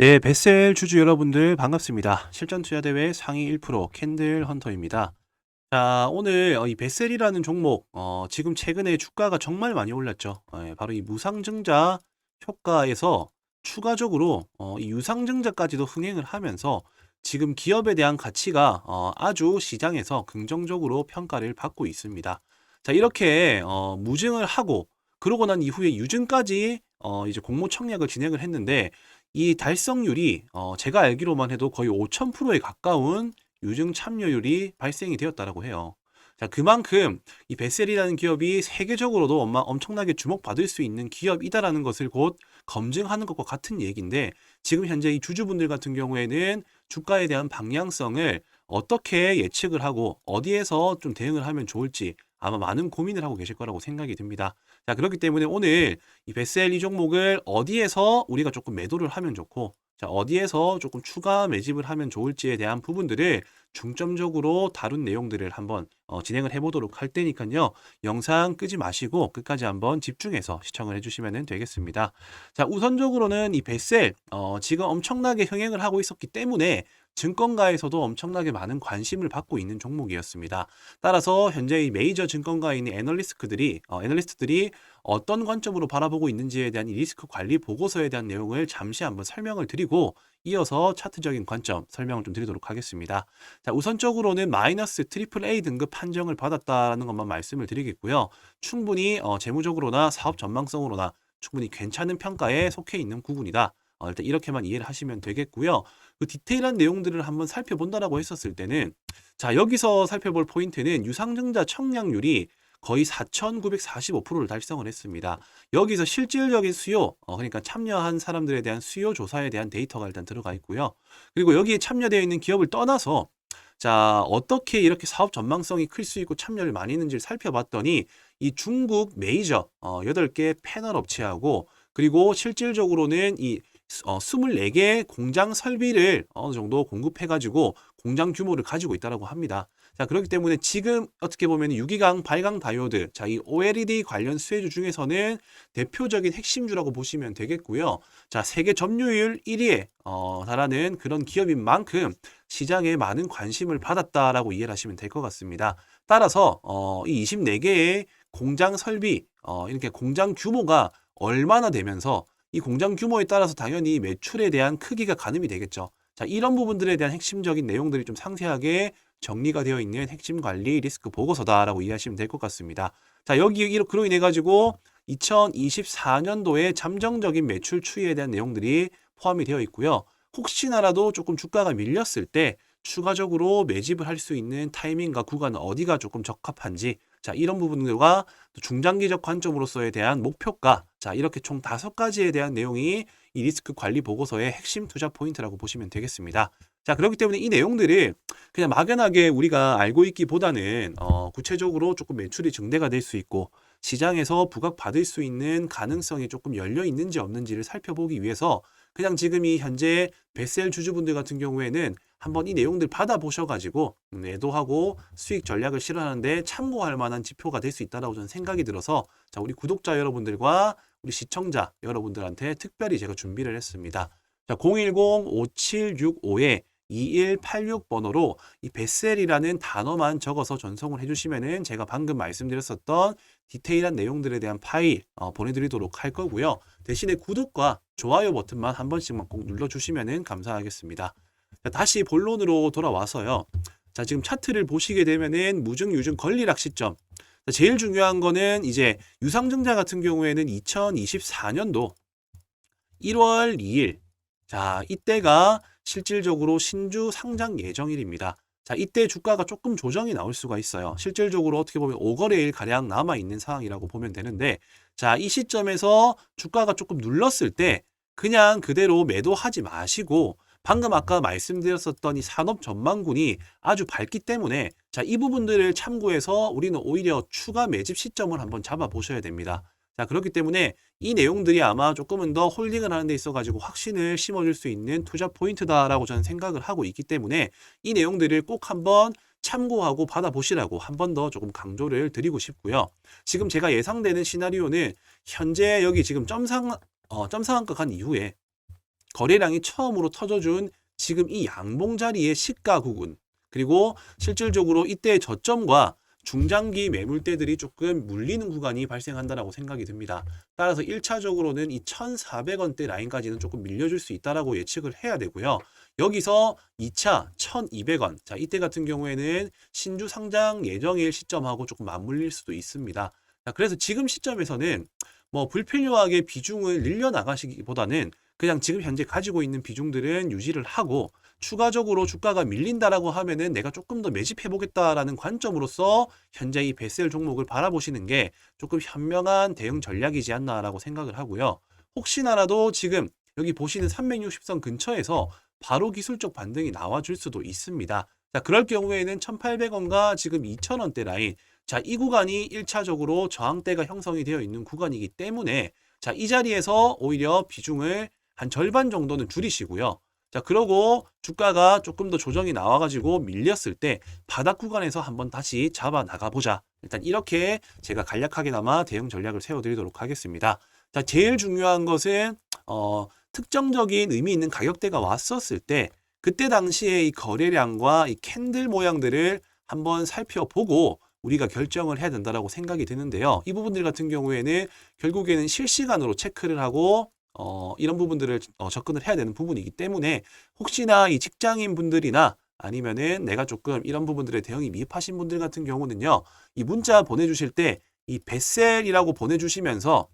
네, 베셀 주주 여러분들 반갑습니다. 실전 투자 대회 상위 1% 캔들 헌터입니다. 자, 오늘 어, 이 베셀이라는 종목 어, 지금 최근에 주가가 정말 많이 올랐죠. 예, 바로 이 무상증자 효과에서 추가적으로 어, 이 유상증자까지도 흥행을 하면서 지금 기업에 대한 가치가 어, 아주 시장에서 긍정적으로 평가를 받고 있습니다. 자, 이렇게 어, 무증을 하고 그러고 난 이후에 유증까지 어, 이제 공모 청약을 진행을 했는데 이 달성률이 어, 제가 알기로만 해도 거의 5000%에 가까운 유증 참여율이 발생이 되었다라고 해요. 자, 그만큼 이 베셀이라는 기업이 세계적으로도 엄마 엄청나게 주목받을 수 있는 기업이다라는 것을 곧 검증하는 것과 같은 얘기인데 지금 현재 이 주주분들 같은 경우에는 주가에 대한 방향성을 어떻게 예측을 하고 어디에서 좀 대응을 하면 좋을지 아마 많은 고민을 하고 계실 거라고 생각이 듭니다. 자, 그렇기 때문에 오늘 이 베셀 이 종목을 어디에서 우리가 조금 매도를 하면 좋고 자, 어디에서 조금 추가 매집을 하면 좋을지에 대한 부분들을 중점적으로 다룬 내용들을 한번 어, 진행을 해보도록 할 테니까요. 영상 끄지 마시고 끝까지 한번 집중해서 시청을 해주시면 되겠습니다. 자, 우선적으로는 이 베셀 어, 지금 엄청나게 흥행을 하고 있었기 때문에 증권가에서도 엄청나게 많은 관심을 받고 있는 종목이었습니다. 따라서 현재 이 메이저 증권가에 있는 애널리스트들이 어, 애널리스트들이 어떤 관점으로 바라보고 있는지에 대한 이 리스크 관리 보고서에 대한 내용을 잠시 한번 설명을 드리고 이어서 차트적인 관점 설명을 좀 드리도록 하겠습니다. 자, 우선적으로는 마이너스 트리플 A 등급 판정을 받았다는 것만 말씀을 드리겠고요. 충분히 어, 재무적으로나 사업 전망성으로나 충분히 괜찮은 평가에 속해 있는 구군이다. 어, 일단 이렇게만 이해를 하시면 되겠고요. 그 디테일한 내용들을 한번 살펴본다라고 했었을 때는 자 여기서 살펴볼 포인트는 유상증자 청량률이 거의 4,945%를 달성을 했습니다. 여기서 실질적인 수요, 어, 그러니까 참여한 사람들에 대한 수요 조사에 대한 데이터가 일단 들어가 있고요. 그리고 여기에 참여되어 있는 기업을 떠나서 자, 어떻게 이렇게 사업 전망성이 클 수 있고 참여를 많이 했는지를 살펴봤더니 이 중국 메이저 어, 8개 패널 업체하고 그리고 실질적으로는 이 어, 24개 공장 설비를 어느 정도 공급해가지고 공장 규모를 가지고 있다라고 합니다. 자, 그렇기 때문에 지금 어떻게 보면 유기광, 발광 다이오드, 자, 이 OLED 관련 수혜주 중에서는 대표적인 핵심주라고 보시면 되겠고요. 자, 세계 점유율 1위에 어, 달하는 그런 기업인 만큼 시장에 많은 관심을 받았다라고 이해를 하시면 될 것 같습니다. 따라서 어, 이 24개의 공장 설비, 어, 이렇게 공장 규모가 얼마나 되면서 이 공장 규모에 따라서 당연히 매출에 대한 크기가 가늠이 되겠죠. 자, 이런 부분들에 대한 핵심적인 내용들이 좀 상세하게 정리가 되어 있는 핵심 관리 리스크 보고서다라고 이해하시면 될 것 같습니다. 자, 여기 이로 그로 인해 가지고 2024년도에 잠정적인 매출 추이에 대한 내용들이 포함이 되어 있고요. 혹시나라도 조금 주가가 밀렸을 때 추가적으로 매집을 할 수 있는 타이밍과 구간 어디가 조금 적합한지 자 이런 부분들과 중장기적 관점으로서에 대한 목표가 자 이렇게 총 다섯 가지에 대한 내용이 이 리스크 관리 보고서의 핵심 투자 포인트라고 보시면 되겠습니다. 자 그렇기 때문에 이 내용들을 그냥 막연하게 우리가 알고 있기보다는 어, 구체적으로 조금 매출이 증대가 될 수 있고 시장에서 부각받을 수 있는 가능성이 조금 열려 있는지 없는지를 살펴보기 위해서 그냥 지금 이 현재 베셀 주주분들 같은 경우에는 한번 이 내용들 받아보셔가지고 매도하고 수익 전략을 실현하는데 참고할 만한 지표가 될 수 있다라고 저는 생각이 들어서 자 우리 구독자 여러분들과 우리 시청자 여러분들한테 특별히 제가 준비를 했습니다. 자 010-5765에 2186번호로 이 베셀이라는 단어만 적어서 전송을 해주시면은 제가 방금 말씀드렸었던 디테일한 내용들에 대한 파일 어, 보내드리도록 할 거고요. 대신에 구독과 좋아요 버튼만 한 번씩만 꼭 눌러주시면은 감사하겠습니다. 자, 다시 본론으로 돌아와서요. 자, 지금 차트를 보시게 되면은 무증, 유증, 권리락 시점. 자, 제일 중요한 거는 이제 유상증자 같은 경우에는 2024년도 1월 2일. 자, 이때가 실질적으로 신주 상장 예정일입니다. 자, 이때 주가가 조금 조정이 나올 수가 있어요. 실질적으로 어떻게 보면 5거래일 가량 남아 있는 상황이라고 보면 되는데, 자, 이 시점에서 주가가 조금 눌렀을 때 그냥 그대로 매도하지 마시고 방금 아까 말씀드렸었던 이 산업 전망군이 아주 밝기 때문에 자, 이 부분들을 참고해서 우리는 오히려 추가 매집 시점을 한번 잡아 보셔야 됩니다. 자, 그렇기 때문에 이 내용들이 아마 조금은 더 홀딩을 하는 데 있어 가지고 확신을 심어줄 수 있는 투자 포인트다라고 저는 생각을 하고 있기 때문에 이 내용들을 꼭 한번 참고하고 받아보시라고 한 번 더 조금 강조를 드리고 싶고요. 지금 제가 예상되는 시나리오는 현재 여기 지금 점상 어, 점상한가 간 이후에 거래량이 처음으로 터져준 지금 이 양봉 자리의 시가 구군 그리고 실질적으로 이때의 저점과 중장기 매물대들이 조금 물리는 구간이 발생한다라고 생각이 듭니다. 따라서 1차적으로는 이 1,400원대 라인까지는 조금 밀려줄 수 있다라고 예측을 해야 되고요. 여기서 2차 1,200원. 자, 이때 같은 경우에는 신주 상장 예정일 시점하고 조금 맞물릴 수도 있습니다. 자, 그래서 지금 시점에서는 뭐 불필요하게 비중을 늘려 나가시기보다는 그냥 지금 현재 가지고 있는 비중들은 유지를 하고 추가적으로 주가가 밀린다라고 하면은 내가 조금 더 매집해 보겠다라는 관점으로서 현재 이 베셀 종목을 바라보시는 게 조금 현명한 대응 전략이지 않나라고 생각을 하고요. 혹시나라도 지금 여기 보시는 360선 근처에서 바로 기술적 반등이 나와줄 수도 있습니다. 자, 그럴 경우에는 1,800원과 지금 2,000원대 라인. 자, 이 구간이 1차적으로 저항대가 형성이 되어 있는 구간이기 때문에 자, 이 자리에서 오히려 비중을 한 절반 정도는 줄이시고요. 자, 그러고 주가가 조금 더 조정이 나와가지고 밀렸을 때 바닥 구간에서 한번 다시 잡아 나가보자. 일단 이렇게 제가 간략하게나마 대응 전략을 세워드리도록 하겠습니다. 자, 제일 중요한 것은 어, 특정적인 의미 있는 가격대가 왔었을 때 그때 당시에 이 거래량과 이 캔들 모양들을 한번 살펴보고 우리가 결정을 해야 된다라고 생각이 드는데요. 이 부분들 같은 경우에는 결국에는 실시간으로 체크를 하고 어, 이런 부분들을 어, 접근을 해야 되는 부분이기 때문에 혹시나 이 직장인 분들이나 아니면은 내가 조금 이런 부분들에 대응이 미흡하신 분들 같은 경우는요, 이 문자 보내주실 때 이 베셀이라고 보내주시면서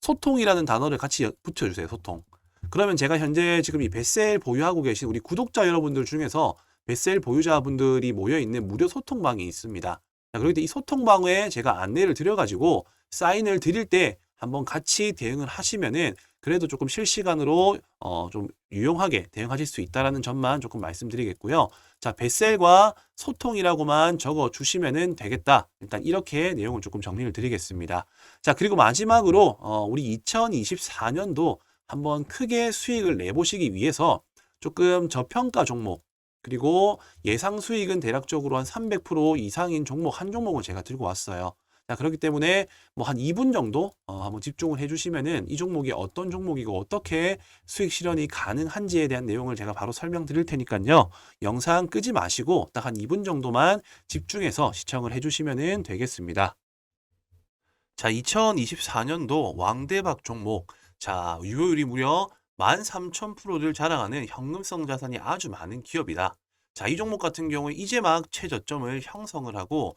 소통이라는 단어를 같이 붙여주세요, 소통. 그러면 제가 현재 지금 이 베셀 보유하고 계신 우리 구독자 여러분들 중에서 베셀 보유자분들이 모여있는 무료 소통방이 있습니다. 때문에 이 소통방에 제가 안내를 드려가지고 사인을 드릴 때 한번 같이 대응을 하시면은 그래도 조금 실시간으로 어, 좀 유용하게 대응하실 수 있다라는 점만 조금 말씀드리겠고요. 자, 베셀과 소통이라고만 적어 주시면은 되겠다. 일단 이렇게 내용을 조금 정리를 드리겠습니다. 자, 그리고 마지막으로 어, 우리 2024년도 한번 크게 수익을 내보시기 위해서 조금 저평가 종목 그리고 예상 수익은 대략적으로 한 300% 이상인 종목 한 종목을 제가 들고 왔어요. 자, 그렇기 때문에 뭐 한 2분 정도 어, 한번 집중을 해주시면은 이 종목이 어떤 종목이고 어떻게 수익 실현이 가능한지에 대한 내용을 제가 바로 설명드릴 테니까요. 영상 끄지 마시고 딱 한 2분 정도만 집중해서 시청을 해주시면은 되겠습니다. 자, 2024년도 왕대박 종목. 자, 유효율이 무려 13,000%를 자랑하는 현금성 자산이 아주 많은 기업이다. 자, 이 종목 같은 경우에 이제 막 최저점을 형성을 하고